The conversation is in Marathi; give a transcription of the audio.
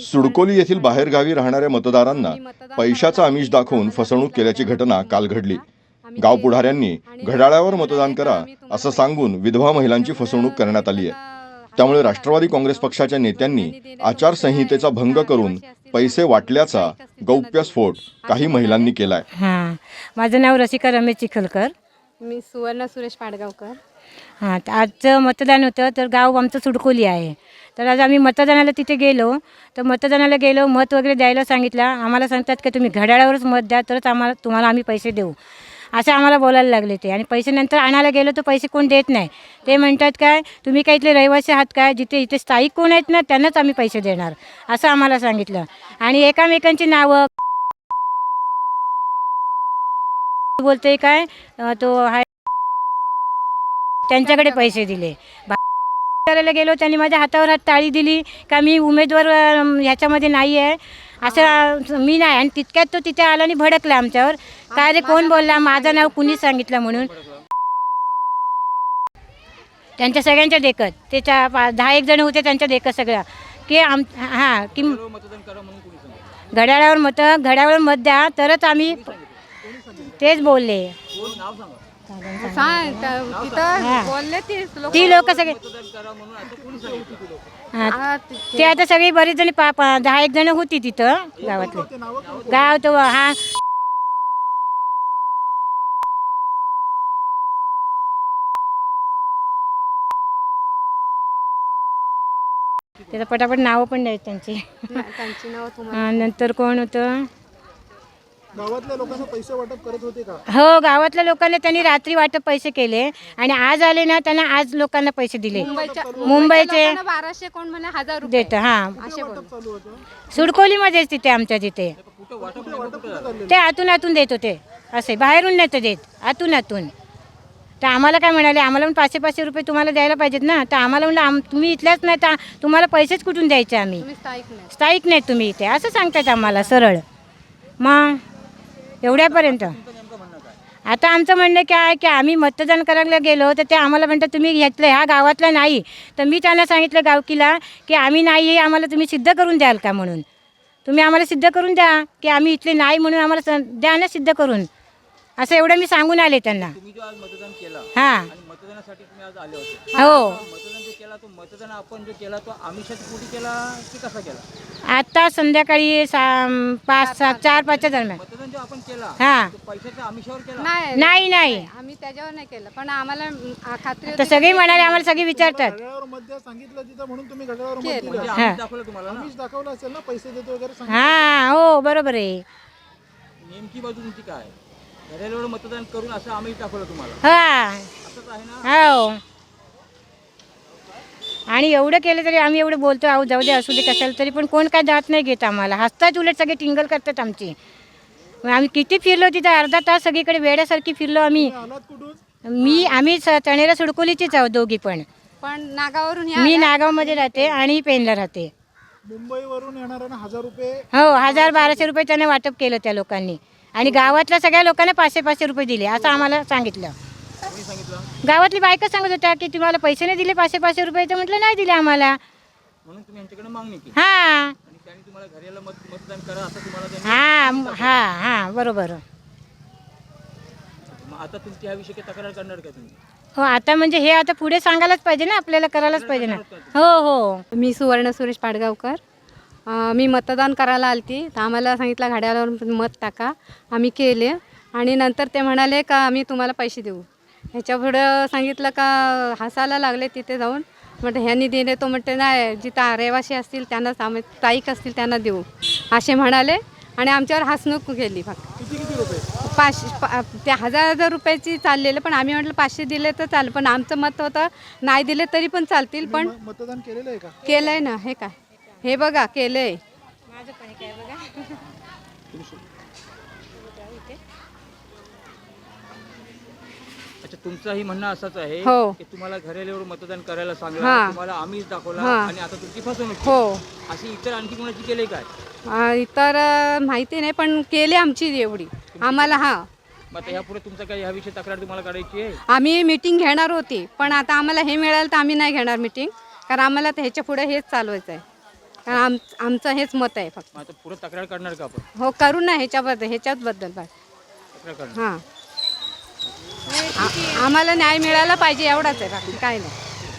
सुडकोली येथील बाहेरगावी राहणाऱ्या मतदारांना पैशाचं आमिष दाखवून फसवणूक केल्याची घटना काल घडली. गाव पुढाऱ्यांनी घड्याळावर मतदान करा असं सांगून विधवा महिलांची फसवणूक करण्यात आली आहे. त्यामुळे राष्ट्रवादी काँग्रेस पक्षाच्या नेत्यांनी आचारसंहितेचा भंग करून पैसे वाटल्याचा गौप्यस्फोट काही महिलांनी केलाय. हां. माझं नाव रसिका रमेश चिखलकर. मी सुवर्ण सुरेश पाडगावकर. हां तर आजचं मतदान होतं तर गाव आमचं सुडकोली आहे. तर आज आम्ही मतदानाला तिथे गेलो. तर मतदानाला गेलो मत वगैरे द्यायला सांगितलं. आम्हाला सांगतात की तुम्ही घड्याळावरच मत द्या तरच आम्हाला तुम्हाला आम्ही पैसे देऊ. असं आम्हाला बोलायला लागले ते. आणि पैसे नंतर आणायला गेलो तर पैसे कोण देत नाही. ते म्हणतात काय तुम्ही काय इथले रहिवासी आहात काय? जिथे इथे स्थायिक कोण आहेत ना त्यांनाच आम्ही पैसे देणार. असं आम्हाला सांगितलं. आणि एकामेकांची नावं बोलते काय तो आहे त्यांच्याकडे पैसे दिले. बा- करायला गेलो त्यांनी माझ्या हातावर हात टाळी दिली का मी उमेदवार ह्याच्यामध्ये नाही आहे. असं मी नाही आणि तितक्यात तो तिथे आला आणि भडकला आमच्यावर. काय रे कोण बोलला? माझं नाव कुणी सांगितलं म्हणून? त्यांच्या सगळ्यांच्या देखत. त्याच्या पा- दहा एक जण होते त्यांच्या देखत सगळ्या. की आम हां की घड्याळावर मत घड्याळावर मत द्या तरच आम्ही तेच बोलले. सांग तिथं बोलले लोक. ती लोक सगळे. हा, ते आता सगळी बरीच जणी पा पा- दहा एक जण होती तिथं गावातले. गाव तो हा. त्याचं पटापट नावं पण नाहीत त्यांची. त्यांची नाव तुम्हाला हा, नंतर कोण होतं? गावातल्या लोकांना पैसे वाटप करत होते का? हो गावातल्या लोकांना त्यांनी रात्री वाटप पैसे केले आणि आज आले ना त्यांना आज लोकांना पैसे दिले. मुंबईचे बाराशे कोण म्हणे हजार रुपये. देत हां. असे बोल चालू होतं? सुडकोलीमध्येच तिथे आमच्या तिथे ते आतून आतून देत होते. असे बाहेरून नाही ते देत आतून आतून. तर आम्हाला काय म्हणाले आम्हाला पण पाचशे पाचशे रुपये तुम्हाला द्यायला पाहिजेत ना. तर आम्हाला म्हणलं आम तुम्ही इथल्याच नाही तर तुम्हाला पैसेच कुठून द्यायचे आम्ही? तुम्ही स्थायिक नाही तुम्ही इथे. असं सांगतात आम्हाला सरळ. मग? एवढ्यापर्यंत. आता आमचं म्हणणं काय आहे की आम्ही मतदान करायला गेलो तर ते आम्हाला म्हणतात तुम्ही घेतलं ह्या गावातला नाही. तर मी त्यांना सांगितलं गावकीला की आम्ही नाही हे आम्हाला तुम्ही सिद्ध करून द्याल का म्हणून? तुम्ही आम्हाला सिद्ध करून द्या की आम्ही इथले नाही म्हणून आम्हाला द्या ना सिद्ध करून. असं एवढं मी सांगून आले त्यांना. हां. हो. आता संध्याकाळी सा पाच सात चार पाचच्या दरम्यान. केला? हां. तो पैशाच्या आमिषावर केला? नाही नाही नाही आम्ही त्याच्यावर नाही केलं. पण आम्हाला अं, खात्री तर होती सगळी म्हणाले आम्हाला सगळी विचारतात. घड्याळावर मत द्या सांगितलं तिथं म्हणून तुम्ही घड्याळावर मत दिलं. म्हणजे आमिष दाखवलं तुम्हाला ना? आमिष दाखवलं असेल ना पैसे देतो वगैरे हा हो बरोबर आहे. नेमकी बाजू तुमची काय? घड्याळावर मतदान करून असं आमिष दाखवलं तुम्हाला? हा. असंच आहे ना? हो. आणि एवढं केलं तरी आम्ही एवढं बोलतो अहो जाऊ दे असू दे कशाला तरी. पण कोण काय दात नाही घेत आम्हाला. हसतात उलट सगळे टिंगल करतात आमची. मग आम्ही किती फिरलो तिथं? अर्धा तास सगळीकडे वेड्यासारखी फिरलो आम्ही. मी आम्ही स- तणेला सुडकोलीचीच आहोत दोघी पण. पण नागावरून मी नागावमध्ये राहते आणि पेनला राहते. मुंबईवरून येणाऱ्यांना हजार रुपये हो हजार बाराशे रुपये त्याने वाटप केलं त्या लोकांनी. आणि गावातल्या सगळ्या लोकांना पाचशे पाचशे रुपये दिले असं आम्हाला सांगितलं? गावातली बायका सांगत होत्या की तुम्हाला पैसे नाही दिले पाचशे पाचशे रुपये तर म्हटलं नाही दिले आम्हाला. म्हणून तुम्ही यांच्याकडे मागणी केली. हा. आणि त्यांनी तुम्हाला घड्याला मत मतदान करा असं तुम्हाला त्यांनी हा हा हा बरोबर. मग आता तुमची काही तक्रार करणार का तुम्ही? हो आता म्हणजे हे आता पुढे सांगायलाच पाहिजे ना आपल्याला करायलाच पाहिजे ना. हो हो. मी सुवर्ण सुरेश पाडगावकर. अं, मी मतदान करायला आलती. तर आम्हाला सांगितलं घड्याळावर मत टाका. आम्ही केले. आणि नंतर ते म्हणाले का आम्ही तुम्हाला पैसे देऊ. ह्याच्या पुढं सांगितलं का हसायला लागले तिथे जाऊन. म्हटलं ह्यांनी दिले तो म्हणते नाही जिथं रहिवासी असतील त्यांनाच आम्ही स्थायिक असतील त्यांना देऊ. असे म्हणाले आणि आमच्यावर हसणूक केली फक्त. किती किती रुपये? पाचशे पा ते हजार हजार रुपयाची चाललेलं पण आम्ही म्हटलं पाचशे दिले तर चालेल पण आमचं मत होतं नाही दिले तरी पण चालतील पण मतदान केलेलं आहे का? केलंय ना हे काय? हे बघा केलंय. अच्छा तुमचंही म्हणणं असंच आहे हो. की तुम्हाला घड्याळावर मतदान करायला सांगला हा. तुम्हाला आमिष दाखवला हा. आणि आता तुमची फसवणूक केली. हो अशी इतर आणखी कोणाची केली काय? आ, इतर अ, माहिती नाही पण केली आमची एवढी. आम्हाला हा. मग आता तुमचं तक्रार तुम्हाला आहे? आम्ही मीटिंग घेणार होती पण आता आम्हाला हे मिळालं तर आम्ही नाही घेणार मीटिंग कारण आम्हाला तर ह्याच्या पुढे हेच चालवायचं आहे. कारण आम आमचं हेच मत आहे फक्त. मग आता पुढे तक्रार करणार का आपण? हो करू ना ह्याच्याबद्दल ह्याच्याचबद्दल बस तक्रार करणार. हां. आम्हाला न्याय मिळाला पाहिजे एवढाच आहे बाकी काय नाही.